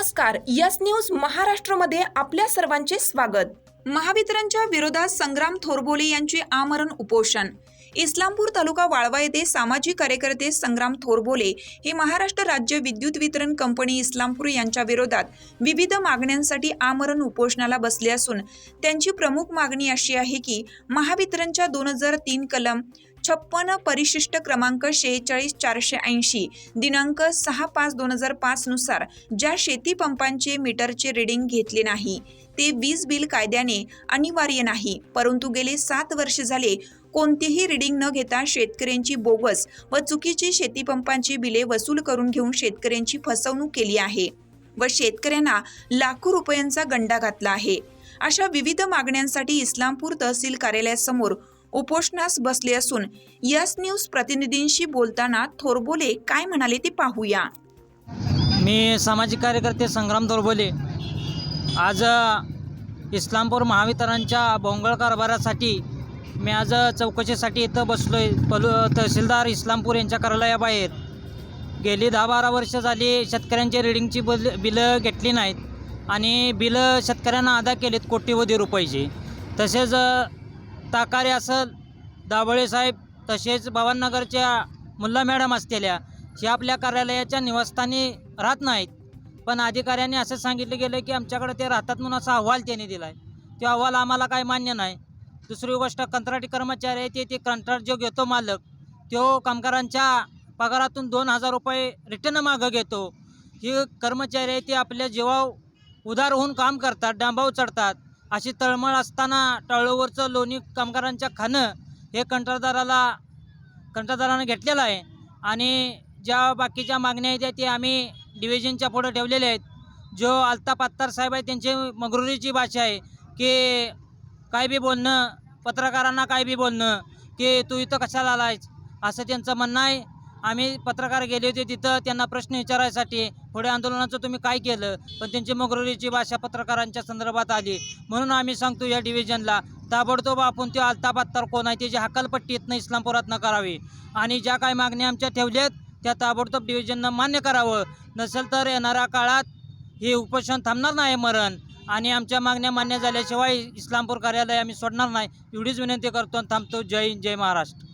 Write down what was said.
नमस्कार yes news महाराष्ट्रमध्ये आपल्या सर्वांचे स्वागत. महावितरणच्या विरोधात संग्राम थोरबोले यांचे आमरण उपोषण. इस्लामपूर तालुका वाळवा येथे सामाजिक कार्यकर्ते संग्राम थोरबोले हे महाराष्ट्र राज्य विद्युत वितरण कंपनी इस्लामपूर यांच्या विरोधात विविध मागण्यांसाठी आमरण उपोषणाला बसले असून त्यांची प्रमुख मागणी अशी आहे की महावितरणच्या दोन हजार तीन कलम छप्पन परिशिष्ट क्रमांक शेहेचाळीस चारशे ऐंशी दिनांक सहा पाच दोन हजार पाच नुसार ज्या शेती पंपांचे मीटरचे रिडिंग घेतले नाही ते वीज बिल कायद्याने अनिवार्य नाही परंतु गेले सात वर्ष झाले कोणतीही रिडिंग न घेता शेतकऱ्यांची बोगस व चुकीची शेतीपंपांची बिले वसूल करून घेऊन शेतकऱ्यांची फसवणूक केली आहे व शेतकऱ्यांना लाखो रुपयांचा गंडा घातला आहे. अशा विविध मागण्यांसाठी इस्लामपूर तहसील कार्यालयासमोर उपोषणास बसले असून यस न्यूज प्रतिनिधींशी बोलताना थोरबोले काय म्हणाले ते पाहूया. मी सामाजिक कार्यकर्ते संग्राम थोरबोले. आज इस्लामपूर महावितरणच्या भोंगळ कारभारासाठी मी आज चौकशीसाठी इथं बसलो आहे पलू तहसीलदार इस्लामपूर यांच्या कार्यालयाबाहेर. गेली दहा बारा वर्ष झाली शेतकऱ्यांची रिडिंगची बल बिलं घेतली नाहीत आणि बिलं शेतकऱ्यांना अदा केलीत कोटीवधी रुपयाची. तसेच ताकारे असल दाभळे साहेब तसेच भवाननगरच्या मुल्ला मॅडम असलेल्या हे आपल्या कार्यालयाच्या निवासस्थानी राहत नाहीत. पण अधिकाऱ्यांनी असं सांगितलं गेलं की आमच्याकडे ते राहतात म्हणून असा अहवाल त्यांनी दिला आहे तो अहवाल आम्हाला काय मान्य नाही. दुसरी गोष्ट कंत्राटी कर्मचारी आहे ते ते कंत्राट जो घेतो मालक तो कामगारांच्या पगारातून दोन हजार रुपये रिटर्न मागं घेतो. ही कर्मचारी आहे ते आपल्या जीवाव उदार होऊन काम करतात डांबाव चढतात. अशी तळमळ असताना टळोवरचं लोणी कामगारांच्या खाणं हे कंत्राटदाराला कंत्राटदारानं घेतलेलं आहे. आणि ज्या बाकीच्या मागण्या आहेत ते आम्ही डिव्हिजनच्या पुढं ठेवलेल्या आहेत. जो आलता पात्तार साहेब आहे त्यांची मगरुरीची भाषा आहे की काय बी बोलणं पत्रकारांना काय बी बोलणं की तू इथं कशाला आलायस? असं त्यांचं म्हणणं आहे. आम्ही पत्रकार गेले होते तिथं त्यांना प्रश्न विचारायसाठी. पुढे आंदोलनाचं तुम्ही काय केलं? पण त्यांची मगरुरीची भाषा पत्रकारांच्या संदर्भात आली. म्हणून आम्ही सांगतो या डिव्हिजनला ताबडतोब आपण ते आलता कोण आहे त्याची हकालपट्टी इथनं इस्लामपुरातनं करावी. आणि ज्या काय मागण्या आमच्या ठेवल्यात त्या ताबडतोब डिव्हिजननं मान्य करावं. नसेल तर येणाऱ्या काळात हे उपोषण थांबणार नाही मरण. आणि आमच्या मागण्या मान्य झाल्याशिवाय इस्लामपूर कार्यालय आम्ही सोडणार नाही. एवढीच विनंती करतो आणि थांबतो. जय हिंद जय महाराष्ट्र.